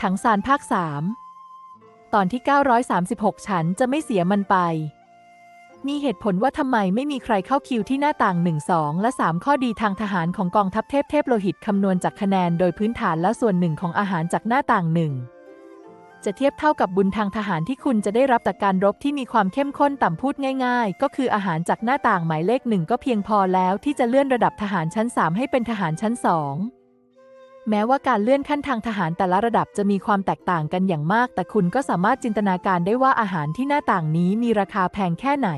ถังซานภาคสามตอนที่ 936 ฉันจะไม่เสียมันไป มีเหตุผลว่าทำไมไม่มีใครเข้าคิวที่หน้าต่าง 1 2 และ 3 ข้อดีทางทหารของกองทัพเทพเทพโลหิตคำนวณจากคะแนนโดยพื้นฐานและส่วนหนึ่งของอาหารจากหน้าต่างหนึ่งจะเทียบเท่ากับบุญทางทหารที่คุณจะได้รับจากการรบที่มีความเข้มข้นต่ำพูดง่ายๆ ก็คืออาหารจากหน้าต่างหมายเลขหนึ่งก็เพียงพอแล้วที่จะเลื่อนระดับทหารชั้น 3 ให้เป็นทหารชั้น 2 แม้ว่าการเลื่อนขั้นทางทหารแต่ละระดับจะมีความแตกต่างกันอย่างมาก แต่คุณก็สามารถจินตนาการได้ว่าอาหารที่หน้าต่างนี้มีราคาแพงแค่ไหน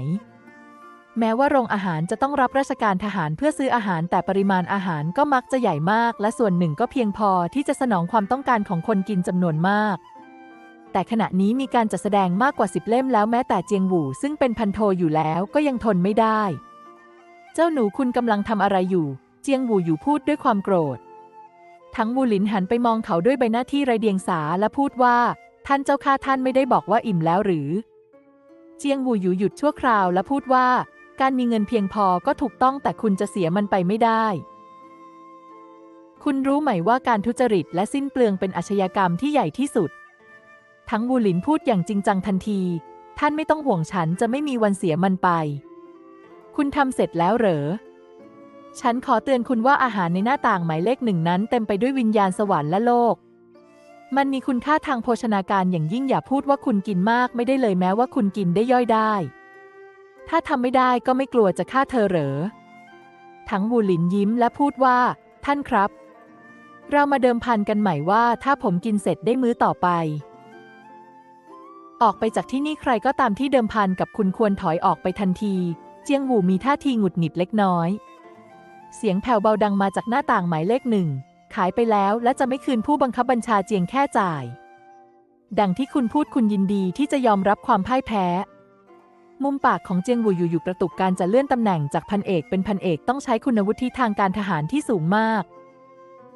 แม้ว่าโรงอาหารจะต้องรับราชการทหารเพื่อซื้ออาหารแต่ปริมาณอาหารก็มักจะใหญ่มาก และส่วนหนึ่งก็เพียงพอที่จะสนองความต้องการของคนกินจำนวนมาก แต่ขณะนี้มีการจัดแสดงมากกว่าสิบเล่มแล้วแม้แต่เจียงหวูซึ่งเป็นพันโทอยู่แล้วก็ยังทนไม่ได้ เจ้าหนูคุณกำลังทำอะไรอยู่ เจียงหวูอยู่พูดด้วยความโกรธ ทั้งวูหลินหันไปมองเขาด้วยใบหน้าที่ไรเดียงสาและพูดว่า ท่านเจ้าข้าท่านไม่ได้บอกว่าอิ่มแล้วหรือ เจียงวูอยู่หยุดชั่วคราวและพูดว่า การมีเงินเพียงพอก็ถูกต้องแต่คุณจะเสียมันไปไม่ได้ คุณรู้ไหมว่าการทุจริตและสิ้นเปลืองเป็นอาชญากรรมที่ใหญ่ที่สุด ทั้งวูหลินพูดอย่างจริงจังทันที ท่านไม่ต้องห่วงฉันจะไม่มีวันเสียมันไป คุณทำเสร็จแล้วเหรอ ฉันขอเตือนคุณว่าอาหารในหน้าต่างหมายเลขหนึ่งนั้นเต็มไปด้วยวิญญาณสวรรค์และโลก มันมีคุณค่าทางโภชนาการอย่างยิ่งอย่าพูดว่าคุณกินมากไม่ได้เลยแม้ว่าคุณกินได้ย่อยได้ ถ้าทำไม่ได้ก็ไม่กลัวจะฆ่าเธอเหรอ ทั้งวูหลินยิ้มและพูดว่า ท่านครับ เรามาเดิมพันกันใหม่ว่าถ้าผมกินเสร็จได้มื้อต่อไป ออกไปจากที่นี่ใครก็ตามที่เดิมพันกับคุณควรถอยออกไปทันที เจียงหูมีท่าทีหงุดหงิดเล็กน้อย เสียงแผ่วเบาดังมาจากหน้าต่างหมายเลขหนึ่ง ขายไปแล้วและจะไม่คืนผู้บังคับบัญชาเจียงแค่จ่าย ดังที่คุณพูดคุณยินดีที่จะยอมรับความพ่ายแพ้ มุมปากของเจียงหวูอยู่อยู่กระตุกการจะเลื่อนตำแหน่งจากพันเอกเป็นพันเอกต้องใช้คุณวุฒิทางการทหารที่สูงมาก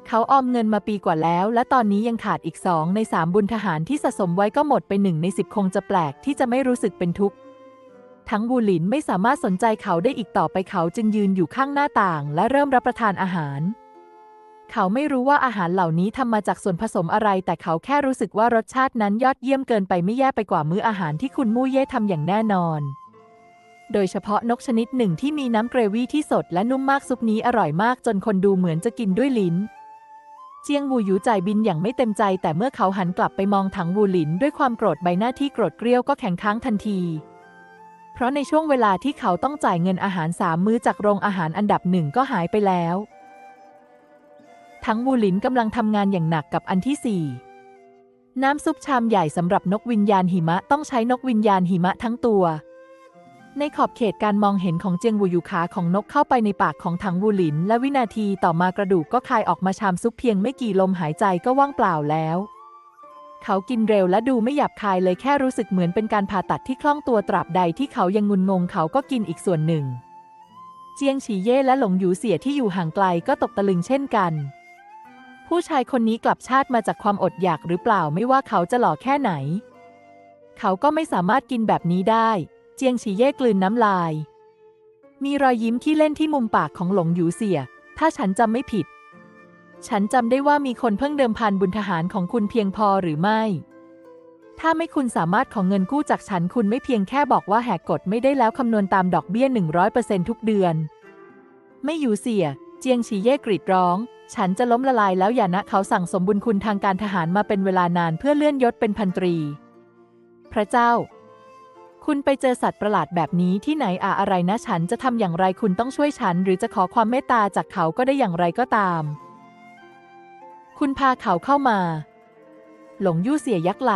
เขาออมเงินมาปีกว่าแล้ว และตอนนี้ยังขาดอีกสองในสามบุญทหารที่สะสมไว้ก็หมดไปหนึ่งในสิบคงจะแปลกที่จะไม่รู้สึกเป็นทุกข์ ทั้งบูหลินไม่สามารถสนใจเขาได้อีกต่อไปเขาจึงยืนอยู่ข้างหน้าต่าง และเริ่มรับประทานอาหาร เขาไม่รู้ว่าอาหารเหล่านี้ทำมาจากส่วนผสมอะไร แต่เขาแค่รู้สึกว่ารสชาตินั้นยอดเยี่ยมเกินไปไม่แย่ไปกว่ามื้ออาหารที่คุณมู่เย่ทำอย่างแน่นอน โดยเฉพาะนกชนิดหนึ่งที่มีน้ำเกรวี่ที่สดและนุ่มมากซุปนี้อร่อยมากจนคนดูเหมือนจะกินด้วยลิ้นเจียงวูหยูจ่ายบินอย่างไม่เต็มใจ แต่เมื่อเขาหันกลับไปมองถังวูหลิน ด้วยความโกรธใบหน้าที่โกรธเกรี้ยวก็แข็งค้างทันที ราะในช่วงเวลาที่เขาต้องจ่ายเงินอาหารสามมื้อจากโรงอาหารอันดับหนึ่งก็หายไปแล้ว ทั้งวูหลินกำลังทำงานอย่างหนักกับอันที่สี่น้ำซุปชามใหญ่สำหรับนกวิญญาณหิมะต้องใช้นกวิญญาณหิมะทั้งตัว ในขอบเขตการมองเห็นของเจียงวูยูขาของนกเข้าไปในปากของถังวูหลิน และวินาทีต่อมากระดูกก็คายออกมาชามซุปเพียงไม่กี่ลมหายใจก็ว่างเปล่าแล้ว เขากินเร็วและดูไม่หยาบคายเลยแค่รู้สึกเหมือนเป็นการผ่าตัดที่คล่องตัวตราบใดที่เขายังงุนงงเขาก็กินอีกส่วนหนึ่ง เจียงฉีเย่และหลงหยูเสียที่อยู่ห่างไกลก็ตกตะลึงเช่นกัน ผู้ชายคนนี้กลับชาติมาจากความอดอยากหรือเปล่าไม่ว่าเขาจะหล่อแค่ไหน เขาก็ไม่สามารถกินแบบนี้ได้ เจียงฉีเย่กลืนน้ำลาย มีรอยยิ้มที่เล่นที่มุมปากของหลงหยูเสี่ยถ้าฉันจำไม่ผิด ฉันจำได้ว่ามีคนเพิ่งเดิมพันบุญทหารของคุณเพียงพอหรือไม่ ถ้าไม่คุณสามารถของเงินกู้จากฉันคุณไม่เพียงแค่บอกว่าแหกกฎไม่ได้แล้วคำนวณตามดอกเบี้ย 100%ทุกเดือน ไม่อยู่เสีย เจียงฉีเย่กรีดร้อง ฉันจะล้มละลายแล้วอย่านะเขาสั่งสมบุญคุณทางการทหารมาเป็นเวลานานเพื่อเลื่อนยศเป็นพันตรี พระเจ้าคุณไปเจอสัตว์ประหลาดแบบนี้ที่ไหนอะอะไรนะฉันจะทำอย่างไรคุณต้องช่วยฉัน หรือจะขอความเมตตาจากเขาก็ได้อย่างไรก็ตาม คุณพาเขาเข้ามา หลงยู่เสียยักไหล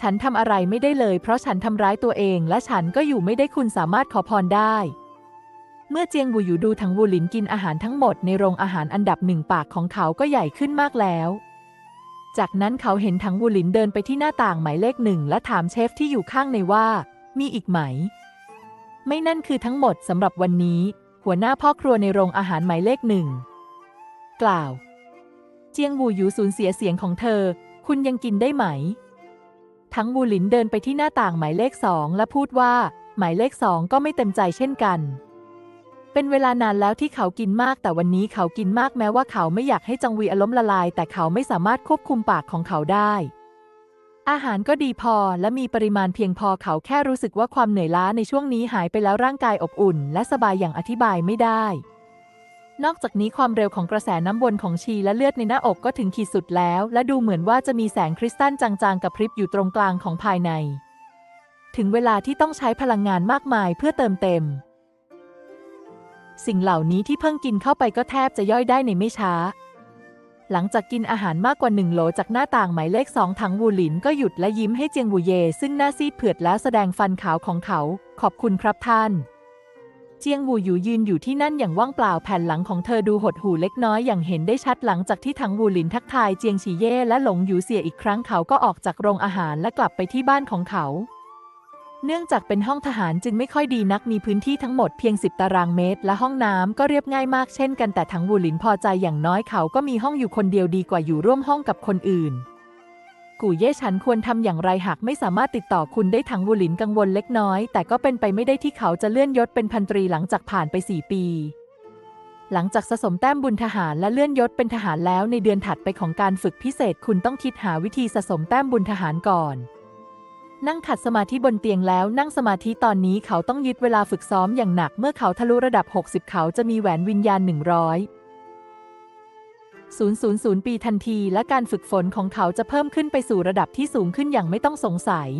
ฉันทำอะไรไม่ได้เลย เพราะฉันทำร้ายตัวเองและฉันก็อยู่ไม่ได้คุณสามารถขอพรได้ เมื่อเจียงบูอยู่ดูทั้งวูหลินกินอาหารทั้งหมดในโรงอาหารอันดับหนึ่งปากของเขาก็ใหญ่ขึ้นมากแล้ว จากนั้นเขาเห็นทั้งวูหลินเดินไปที่หน้าต่างหมายเลขหนึ่งและถามเชฟที่อยู่ข้างในว่า มีอีกไหม ไม่นั่นคือทั้งหมดสำหรับวันนี้ หัวหน้าพ่อครัวในโรงอาหารหมายเลขหนึ่งกล่าว เจียงวูหยูสูญเสียเสียงของเธอ คุณยังกินได้ไหม ทั้งวูหลินเดินไปที่หน้าต่างหมายเลขสองและพูดว่า หมายเลขสองก็ไม่เต็มใจเช่นกัน เป็นเวลานานแล้วที่เขากินมากแต่วันนี้เขากินมากแม้ว่าเขาไม่อยากให้จังวีอล้มณ์ละลาย แต่เขาไม่สามารถควบคุมปากของเขาได้ อาหารก็ดีพอและมีปริมาณเพียงพอเขาแค่รู้สึกว่าความเหนื่อยล้าในช่วงนี้หายไปแล้วร่างกายอบอุ่น และสบายอย่างอธิบายไม่ได้ นอกจากนี้ความเร็วของกระแสน้ำวนของชีและเลือดในหน้าอกก็ถึงขีดสุดแล้ว และดูเหมือนว่าจะมีแสงคริสตัลจางๆกับพริบอยู่ตรงกลางของภายใน ถึงเวลาที่ต้องใช้พลังงานมากมายเพื่อเติมเต็ม สิ่งเหล่านี้ที่เพิ่งกินเข้าไปก็แทบจะย่อยได้ในไม่ช้า หลังจากกินอาหารมากกว่าหนึ่งโหลจากหน้าต่างหมายเลขสองถังวูหลินก็หยุดและยิ้มให้เจียงวูเย ซึ่งหน้าซีดเผือดแล้วแสดงฟันขาวของเขา ขอบคุณครับท่าน เจียงวูอยู่ยืนอยู่ที่นั่นอย่างว่างเปล่าแผ่นหลังของเธอดูหดหู่เล็กน้อยอย่างเห็นได้ชัดหลังจากที่ถังวูหลินทักทายเจียงฉีเย่และหลงอยู่เสียอีกครั้งเขาก็ออกจากโรงอาหารและกลับไปที่บ้านของเขา เนื่องจากเป็นห้องทหารจึงไม่ค่อยดีนักมีพื้นที่ทั้งหมดเพียง 10 ตารางเมตร และห้องน้ำก็เรียบง่ายมากเช่นกันแต่ถังวูหลินพอใจอย่างน้อยเขาก็มีห้องอยู่คนเดียวดีกว่าอยู่ร่วมห้องกับคนอื่น กูเย่ฉันควรทำอย่างไรหากไม่สามารถติดต่อคุณได้ถังวูหลินกังวลเล็กน้อย แต่ก็เป็นไปไม่ได้ที่เขาจะเลื่อนยศเป็นพันตรีหลังจากผ่านไป4ปี หลังจากสะสมแต้มบุญทหารและเลื่อนยศเป็นทหารแล้วในเดือนถัดไปของการฝึกพิเศษคุณต้องคิดหาวิธีสะสมแต้มบุญทหารก่อน นั่งขัดสมาธิบนเตียงแล้วนั่งสมาธิตอนนี้เขาต้องยึดเวลาฝึกซ้อมอย่างหนัก เมื่อเขาทะลุระดับ 60 เขาจะมีแหวนวิญญาณ100 000 ปีทันทีและการฝึกฝนของเขาจะเพิ่มขึ้นไปสู่ระดับที่สูงขึ้นอย่างไม่ต้องสงสัย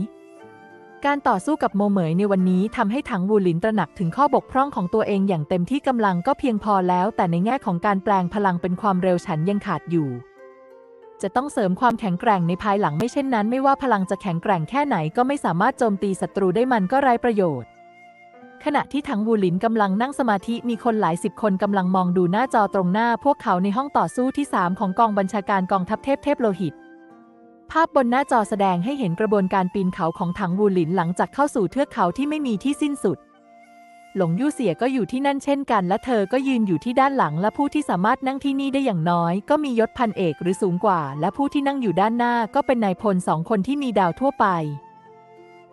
การต่อสู้กับโมเหมยในวันนี้ทำให้ถังวูหลินตระหนักถึงข้อบกพร่องของตัวเองอย่างเต็มที่กำลังก็เพียงพอแล้ว แต่ในแง่ของการแปลงพลังเป็นความเร็วฉันยังขาดอยู่จะต้องเสริมความแข็งแกร่งในภายหลังไม่เช่นนั้น ไม่ว่าพลังจะแข็งแกร่งแค่ไหนก็ไม่สามารถโจมตีศัตรูได้มันก็ไร้ประโยชน์ ขณะที่ถังวูหลินกำลังนั่งสมาธิมีคนหลายสิบคนกำลังมองดูหน้าจอตรงหน้าพวกเขาในห้องต่อสู้ที่ 3 ของกองบัญชาการกองทัพเทพเทพโลหิต ภาพบนหน้าจอแสดงให้เห็นกระบวนการปีนเขาของถังวูหลินหลังจากเข้าสู่เทือกเขาที่ไม่มีที่สิ้นสุด หลงยู่เสียก็อยู่ที่นั่นเช่นกัน และเธอก็ยืนอยู่ที่ด้านหลังและผู้ที่สามารถนั่งที่นี่ได้อย่างน้อย ก็มียศพันเอกหรือสูงกว่า และผู้ที่นั่งอยู่ด้านหน้าก็เป็นนายพลสองคนที่มีดาวทั่วไป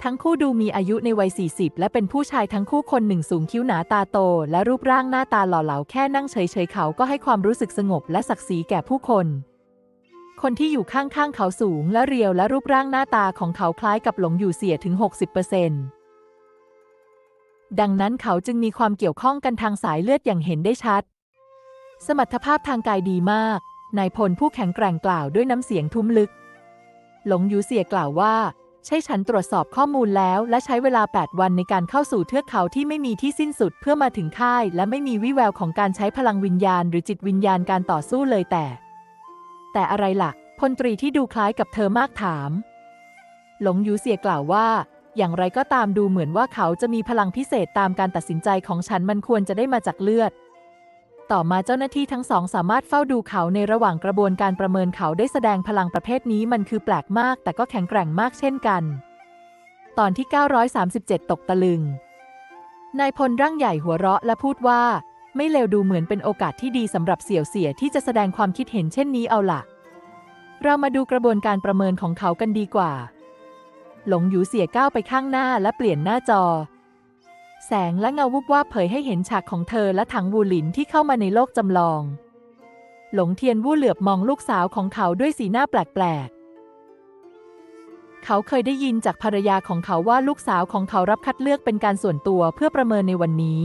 ทั้งคู่ดูมีอายุในวัย 40 และเป็นผู้ชายทั้งคู่คนหนึ่งสูงคิ้วหนาตาโต และรูปร่างหน้าตาหล่อเหลาแค่นั่งเฉยๆเขาก็ให้ความรู้สึกสงบและศักดิ์ศรีแก่ผู้คน คนที่อยู่ข้างๆเขาสูงและเรียวและรูปร่างหน้าตาของเขาคล้ายกับหลงอยู่เสียถึง 60%ดังนั้นเขาจึงมีความเกี่ยวข้องกันทางสายเลือดอย่างเห็นได้ชัด สมรรถภาพทางกายดีมาก นายพลผู้แข็งแกร่งกล่าวด้วยน้ำเสียงทุ้มลึก หลงยูเสียกล่าวว่า ใช่ฉันตรวจสอบข้อมูลแล้ว และใช้เวลา 8 วันในการเข้าสู่เทือกเขาที่ไม่มีที่สิ้นสุดเพื่อมาถึงค่าย และไม่มีวิแววของการใช้พลังวิญญาณ หรือจิตวิญญาณการต่อสู้เลยแต่ แต่อะไรล่ะพลตรีที่ดูคล้ายกับเธอมากถาม หลงยูเสียกล่าวว่า อย่างไรก็ตามดูเหมือนว่าเขาจะมีพลังพิเศษตามการตัดสินใจของฉันมันควรจะได้มาจากเลือด ต่อมาเจ้าหน้าที่ทั้งสองสามารถเฝ้าดูเขาในระหว่างกระบวนการประเมินเขาได้แสดงพลังประเภทนี้มันคือแปลกมาก แต่ก็แข็งแกร่งมากเช่นกัน ตอนที่ 937 ตกตะลึง นายพลร่างใหญ่หัวเราะและพูดว่า ไม่เลวดูเหมือนเป็นโอกาสที่ดีสำหรับเสี่ยวเสียที่จะแสดงความคิดเห็นเช่นนี้เอาล่ะ เรามาดูกระบวนการประเมินของเขากันดีกว่า หลงหยูเสียก้าวไปข้างหน้าและเปลี่ยนหน้าจอ แสงและเงาวุบวาบเผยให้เห็นฉากของเธอและถังวูหลินที่เข้ามาในโลกจำลอง หลงเทียนวู่เหลือบมองลูกสาวของเขาด้วยสีหน้าแปลกๆ เขาเคยได้ยินจากภรรยาของเขาว่าลูกสาวของเขารับคัดเลือกเป็นการส่วนตัวเพื่อประเมินในวันนี้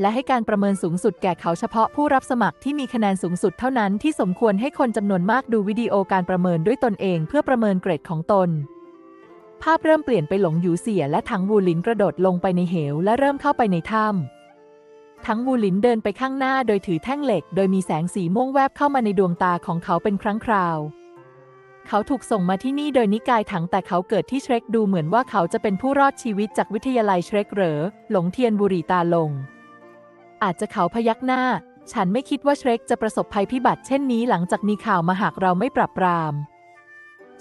และให้การประเมินสูงสุดแก่เขาเฉพาะผู้รับสมัครที่มีคะแนนสูงสุดเท่านั้นที่สมควรให้คนจำนวนมากดูวิดีโอการประเมินด้วยตนเองเพื่อประเมินเกรดของตน ภาพเริ่มเปลี่ยนไปหลงหยูเสียและถังวูหลินกระโดดลงไปในเหวและเริ่มเข้าไปในถ้ำถังวูหลินเดินไปข้างหน้าโดยถือแท่งเหล็ก โดยมีแสงสีม่วงแวบเข้ามาในดวงตาของเขาเป็นครั้งคราว เขาถูกส่งมาที่นี่โดยนิกายถังแต่เขาเกิดที่เชรกดูเหมือนว่าเขาจะเป็นผู้รอดชีวิตจากวิทยาลัยเชรกเหรอหลงเทียนบุรีตาลง อาจจะเขาพยักหน้า ฉันไม่คิดว่าเชรกจะประสบภัยพิบัติเช่นนี้หลังจากมีข่าวมาหากเราไม่ปรับปราม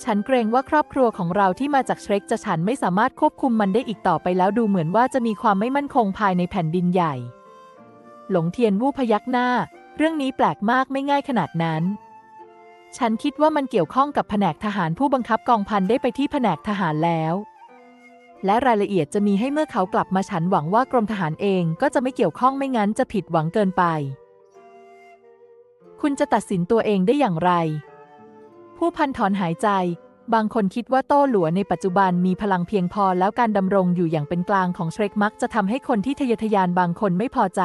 ฉันเกรงว่าครอบครัวของเราที่มาจากเชรกจะฉันไม่สามารถควบคุมมันได้อีกต่อไปแล้วดูเหมือนว่าจะมีความไม่มั่นคงภายในแผ่นดินใหญ่ หลงเทียนวู่พยักหน้า เรื่องนี้แปลกมากไม่ง่ายขนาดนั้น ฉันคิดว่ามันเกี่ยวข้องกับแผนกทหารผู้บังคับกองพันได้ไปที่แผนกทหารแล้ว และรายละเอียดจะมีให้เมื่อเขากลับมาฉันหวังว่ากรมทหารเองก็จะไม่เกี่ยวข้องไม่งั้นจะผิดหวังเกินไป คุณจะตัดสินตัวเองได้อย่างไร ผู้พันถอนหายใจ บางคนคิดว่าโต้หลัวในปัจจุบันมีพลังเพียงพอแล้วการดำรงอยู่อย่างเป็นกลางของเชรกมักจะทำให้คนที่ทะเยอทะยานบางคนไม่พอใจ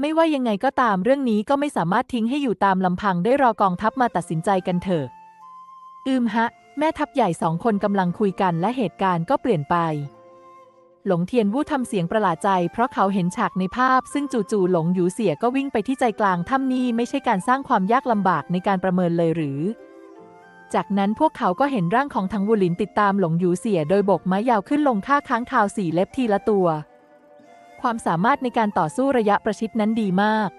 ไม่ว่ายังไงก็ตามเรื่องนี้ก็ไม่สามารถทิ้งให้อยู่ตามลำพังได้รอกองทัพมาตัดสินใจกันเถอะ อืมฮะ แม่ทัพใหญ่สองคนกำลังคุยกันและเหตุการณ์ก็เปลี่ยนไป หลงเทียนวู้ทำเสียงประหลาดใจ เพราะเขาเห็นฉากในภาพ ซึ่งจู่ๆหลงหยูเสียก็วิ่งไปที่ใจกลางถ้ำนี้ไม่ใช่การสร้างความยากลำบากในการประเมินเลยหรือ จากนั้นพวกเขาก็เห็นร่างของทังวูหลินติดตามหลงหยูเสียโดยโบกไม้ยาวขึ้นลงฆ่าค้างคาวสี่เล็บทีละตัว ความสามารถในการต่อสู้ระยะประชิดนั้นดีมาก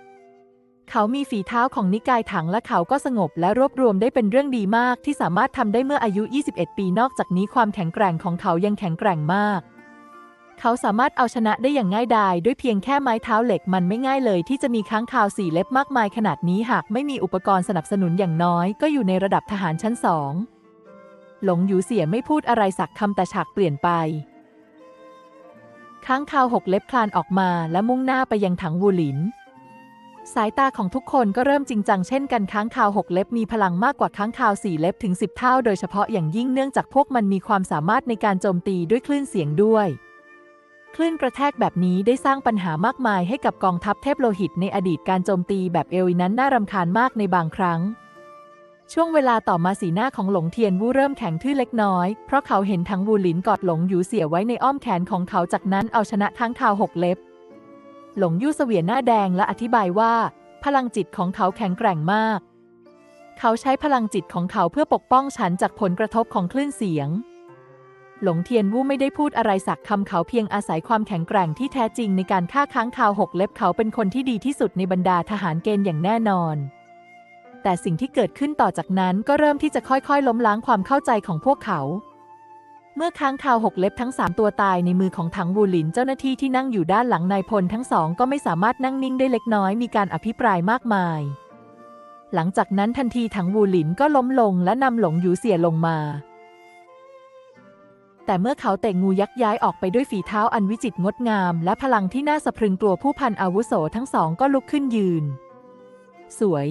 เขามีฝีเท้าของนิกายถังและเขาก็สงบและรวบรวมได้เป็นเรื่องดีมากที่สามารถทำได้เมื่ออายุ 21 ปีนอกจากนี้ความแข็งแกร่งของเขายังแข็งแกร่งมาก เขาสามารถเอาชนะได้อย่างง่ายดายด้วยเพียงแค่ไม้เท้าเหล็กมันไม่ง่ายเลยที่จะมีค้างคาวสี่เล็บมากมายขนาดนี้หากไม่มีอุปกรณ์สนับสนุนอย่างน้อย ก็อยู่ในระดับทหารชั้นสองหลงหยูเสียไม่พูดอะไรสักคำแต่ฉากเปลี่ยนไป ค้างคาวหกเล็บคลานออกมาและมุ่งหน้าไปยังถังวูหลิน สายตาของทุกคนก็เริ่มจริงจังเช่นกันค้างคาวหกเล็บมีพลังมากกว่าค้างคาวสี่เล็บถึงสิบเท่า โดยเฉพาะอย่างยิ่งเนื่องจากพวกมันมีความสามารถในการโจมตีด้วยคลื่นเสียงด้วย คลื่นกระแทกแบบนี้ได้สร้างปัญหามากมายให้กับกองทัพเทพโลหิตในอดีตการโจมตีแบบเอลวีนั้นน่ารำคาญมากในบางครั้ง ช่วงเวลาต่อมาสีหน้าของหลงเทียนวู่เริ่มแข็งทื่อเล็กน้อย เพราะเขาเห็นทั้งวูหลินกอดหลงหยูเสียไว้ในอ้อมแขนของเขาจากนั้นเอาชนะค้างคาวหกเล็บ หลงยู่เสวียนหน้าแดงและอธิบายว่า พลังจิตของเขาแข็งแกร่งมาก เขาใช้พลังจิตของเขาเพื่อปกป้องฉันจากผลกระทบของคลื่นเสียง หลงเทียนวู่ไม่ได้พูดอะไรสักคำเขาเพียงอาศัยความแข็งแกร่งที่แท้จริงในการฆ่าค้างคาวหกเล็บเขาเป็นคนที่ดีที่สุดในบรรดาทหารเกณฑ์อย่างแน่นอน แต่สิ่งที่เกิดขึ้นต่อจากนั้นก็เริ่มที่จะค่อยๆ ล้มล้างความเข้าใจของพวกเขา เมื่อค้างคาวหกเล็บทั้งสามตัวตายในมือของถังวูหลินเจ้าหน้าที่ที่นั่งอยู่ด้านหลังนายพลทั้งสองก็ไม่สามารถนั่งนิ่งได้เล็กน้อยมีการอภิปรายมากมาย หลังจากนั้นทันทีถังวูหลินก็ล้มลงและนำหลงหยูเสียลงมา แต่เมื่อเขาเตะงูยักษ์ย้ายออกไปด้วยฝีเท้าอันวิจิตรงดงาม และพลังที่น่าสะพรึงกลัวผู้พันอาวุโสทั้งสองก็ลุกขึ้นยืน สวย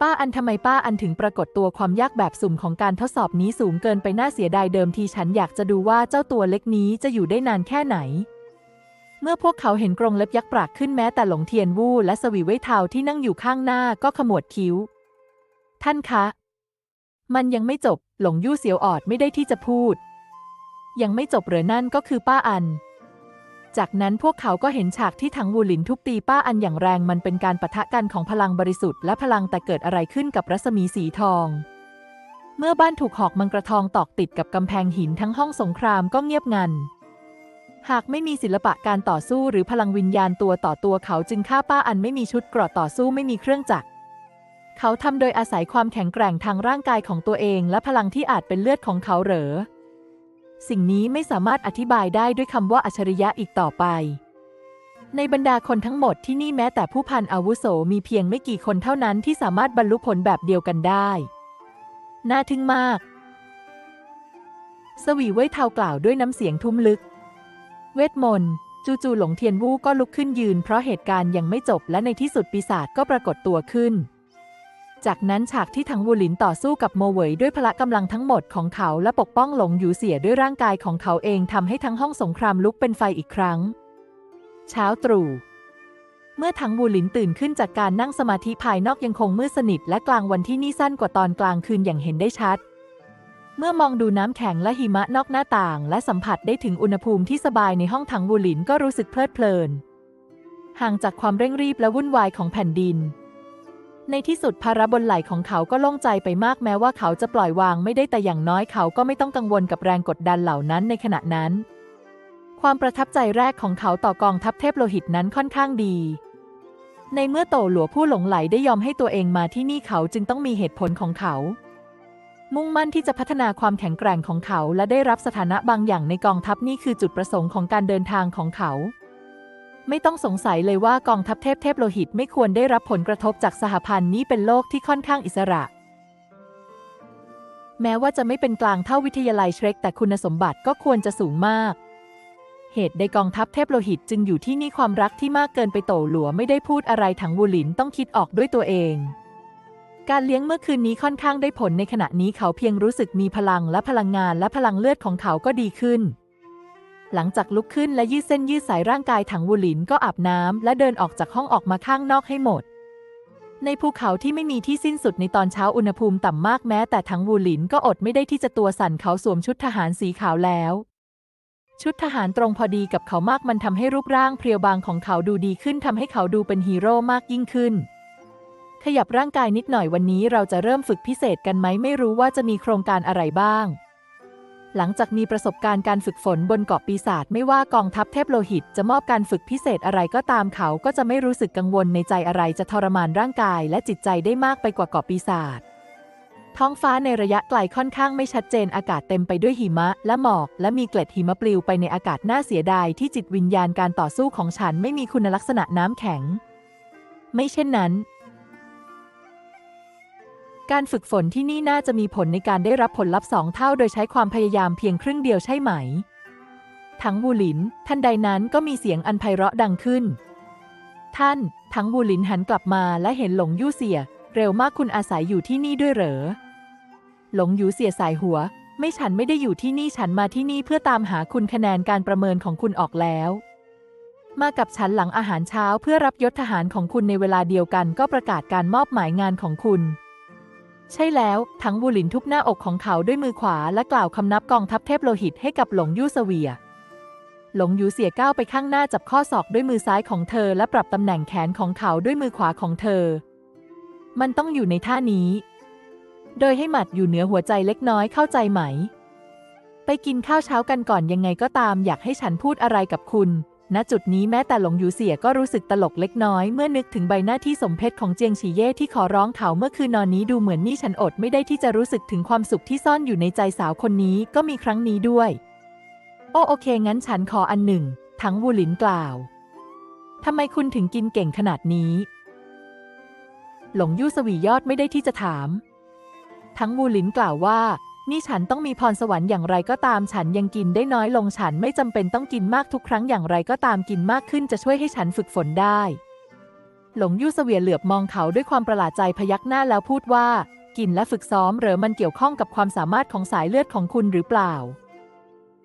ป้าอันทำไมป้าอันถึงปรากฏตัวความยากแบบสุ่มของการทดสอบนี้สูงเกินไปน่าเสียดายเดิมทีฉันอยากจะดูว่าเจ้าตัวเล็กนี้จะอยู่ได้นานแค่ไหน เมื่อพวกเขาเห็นกรงเล็บยักษ์ปรากขึ้นแม้แต่หลงเทียนวู่และสวีไว้เทาที่นั่งอยู่ข้างหน้าก็ขมวดคิ้ว ท่านคะ มันยังไม่จบ หลงยู่เสียวออดไม่ได้ที่จะพูด ยังไม่จบเหรือนั่นก็คือป้าอัน จากนั้นพวกเขาก็เห็นฉากที่ถังวูหลินทุบตีป้าอันอย่างแรงมันเป็นการปะทะกันของพลังบริสุทธิ์และพลังแต่เกิดอะไรขึ้นกับรัศมีสีทอง เมื่อบ้านถูกหอกมังกรทองตอกติดกับกำแพงหินทั้งห้องสงครามก็เงียบงัน หากไม่มีศิลปะการต่อสู้หรือพลังวิญญาณตัวต่อตัวเขาจึงฆ่าป้าอันไม่มีชุดเกราะต่อสู้ไม่มีเครื่องจักรเขาทำโดยอาศัยความแข็งแกร่งทางร่างกายของตัวเองและพลังที่อาจเป็นเลือดของเขาเหรอ สิ่งนี้ไม่สามารถอธิบายได้ด้วยคำว่าอัจฉริยะอีกต่อไป ในบรรดาคนทั้งหมดที่นี่แม้แต่ผู้พันอาวุโสมีเพียงไม่กี่คนเท่านั้นที่สามารถบรรลุผลแบบเดียวกันได้ น่าทึ่งมาก สวีเว่ยเทากล่าวด้วยน้ำเสียงทุ้มลึก เวทมนต์จู่ๆหลงเทียนวู่ก็ลุกขึ้นยืนเพราะเหตุการณ์ยังไม่จบและในที่สุดปีศาจก็ปรากฏตัวขึ้น จากนั้นฉากที่ถังวูหลินต่อสู้กับโมเหวยด้วยพละกำลังทั้งหมดของเขาและปกป้องหลงหยูเสียด้วยร่างกายของเขาเองทำให้ทั้งห้องสงครามลุกเป็นไฟอีกครั้ง เช้าตรู่เมื่อถังวูหลินตื่นขึ้นจากการนั่งสมาธิภายนอกยังคงมืดสนิทและกลางวันที่นี่สั้นกว่าตอนกลางคืนอย่างเห็นได้ชัด เมื่อมองดูน้ำแข็งและหิมะนอกหน้าต่าง และสัมผัสได้ถึงอุณหภูมิที่สบายในห้องถังวูหลินก็รู้สึกเพลิดเพลิน ห่างจากความเร่งรีบและวุ่นวายของแผ่นดิน ในที่สุดภาระบนไหล่ของเขาก็โล่งใจไปมากแม้ว่าเขาจะปล่อยวางไม่ได้แต่อย่างน้อยเขาก็ไม่ต้องกังวลกับแรงกดดันเหล่านั้นในขณะนั้น ความประทับใจแรกของเขาต่อกองทัพเทพโลหิตนั้นค่อนข้างดี ในเมื่อโตหลัวผู้หลงไหลได้ยอมให้ตัวเองมาที่นี่เขาจึงต้องมีเหตุผลของเขา มุ่งมั่นที่จะพัฒนาความแข็งแกร่งของเขาและได้รับสถานะบางอย่างในกองทัพนี่คือจุดประสงค์ของการเดินทางของเขา ไม่ต้องสงสัยเลยว่ากองทัพเทพเทพโลหิตไม่ควรได้รับผลกระทบจากสหพันธ์นี้เป็นโลกที่ค่อนข้างอิสระ แม้ว่าจะไม่เป็นกลางเท่าวิทยาลัยเชรกแต่คุณสมบัติก็ควรจะสูงมาก เหตุใดกองทัพเทพโลหิตจึงอยู่ที่นี่ความรักที่มากเกินไปโตหลัวไม่ได้พูดอะไรถังวูหลินต้องคิดออกด้วยตัวเอง การเลี้ยงเมื่อคืนนี้ค่อนข้างได้ผลในขณะนี้เขาเพียงรู้สึกมีพลังและพลังงานและพลังเลือดของเขาก็ดีขึ้น หลังจากลุกขึ้นและยืดเส้นยืดสายร่างกายถังวูหลินก็อาบน้ำและเดินออกจากห้องออกมาข้างนอกให้หมด ในภูเขาที่ไม่มีที่สิ้นสุดในตอนเช้าอุณหภูมิต่ำมากแม้แต่ทั้งวูหลินก็อดไม่ได้ที่จะตัวสั่นเขาสวมชุดทหารสีขาวแล้ว ชุดทหารตรงพอดีกับเขามากมันทำให้รูปร่างเพรียวบางของเขาดูดีขึ้นทำให้เขาดูเป็นฮีโร่มากยิ่งขึ้นขยับร่างกายนิดหน่อยวันนี้เราจะเริ่มฝึกพิเศษกันไหมไม่รู้ว่าจะมีโครงการอะไรบ้าง หลังจากมีประสบการณ์การฝึกฝนบนเกาะปีศาจไม่ว่ากองทัพเทพโลหิต จะมอบการฝึกพิเศษอะไรก็ตามเขาก็จะไม่รู้สึกกังวลในใจอะไรจะทรมานร่างกายและจิตใจได้มากไปกว่าเกาะปีศาจท้องฟ้าในระยะไกลค่อนข้างไม่ชัดเจนอากาศเต็มไปด้วยหิมะ และหมอก และมีเกล็ดหิมะปลิวไปในอากาศน่าเสียดายที่จิตวิญญาณการต่อสู้ของฉันไม่มีคุณลักษณะน้ำแข็ง ไม่เช่นนั้น การฝึกฝนที่นี่น่าจะมีผลในการได้รับผลลัพธ์สองเท่าโดยใช้ความพยายามเพียงครึ่งเดียวใช่ไหม ทั้งวูหลินทันใดนั้นก็มีเสียงอันไพเราะดังขึ้น ท่าน ทั้งวูหลินหันกลับมาและเห็นหลงยู่เสีย เร็วมากคุณอาศัยอยู่ที่นี่ด้วยเหรอ หลงยู่เสียสายหัว ไม่ฉันไม่ได้อยู่ที่นี่ฉันมาที่นี่เพื่อตามหาคุณคะแนนการประเมินของคุณออกแล้ว มากับฉันหลังอาหารเช้าเพื่อรับยศทหารของคุณในเวลาเดียวกันก็ประกาศการมอบหมายงานของคุณ ใช่แล้ว ทั้งบูหลินทุบหน้าอกของเขาด้วยมือขวาและกล่าวคำนับกองทัพเทพโลหิตให้กับหลงยู่เสวีย หลงยูเสียก้าวไปข้างหน้าจับข้อศอกด้วยมือซ้ายของเธอ และปรับตำแหน่งแขนของเขาด้วยมือขวาของเธอ มันต้องอยู่ในท่านี้ โดยให้หมัดอยู่เหนือหัวใจเล็กน้อยเข้าใจไหม ไปกินข้าวเช้ากันก่อนยังไงก็ตาม อยากให้ฉันพูดอะไรกับคุณ ณจุดนี้แม้แต่หลงยูเสียก็รู้สึกตลกเล็กน้อย เมื่อนึกถึงใบหน้าที่สมเพชของเจียงฉีเย่ที่ขอร้องเขาเมื่อคืนนอนนี้ดูเหมือนนี่ฉันอดไม่ได้ที่จะรู้สึกถึงความสุขที่ซ่อนอยู่ในใจสาวคนนี้ก็มีครั้งนี้ด้วย โอโอเค งั้นฉันขออันหนึ่ง ทั้งวูหลินกล่าวทำไมคุณถึงกินเก่งขนาดนี้ หลงยู่สวียอดไม่ได้ที่จะถาม ทั้งวูหลินกล่าวว่า นี่ฉันต้องมีพรสวรรค์อย่างไรก็ตามฉันยังกินได้น้อยลงฉันไม่จำเป็นต้องกินมากทุกครั้งอย่างไรก็ตามกินมากขึ้นจะช่วยให้ฉันฝึกฝนได้ หลงยู่เสวียเหลือบมองเขาด้วยความประหลาดใจพยักหน้าแล้วพูดว่า กินและฝึกซ้อมหรือมันเกี่ยวข้องกับความสามารถของสายเลือดของคุณหรือเปล่า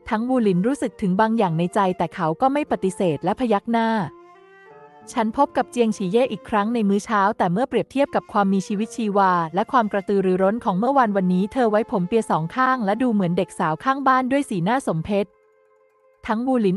ทั้งวูหลินรู้สึกถึงบางอย่างในใจแต่เขาก็ไม่ปฏิเสธและพยักหน้า ฉันพบกับเจียงฉีเย่อีกครั้งในมื้อเช้า แต่เมื่อเปรียบเทียบกับความมีชีวิตชีวา และความกระตือรือร้นของเมื่อวันวันนี้ เธอไว้ผมเปียสองข้าง และดูเหมือนเด็กสาวข้างบ้านด้วยสีหน้าสมเพชทั้งบูหลิน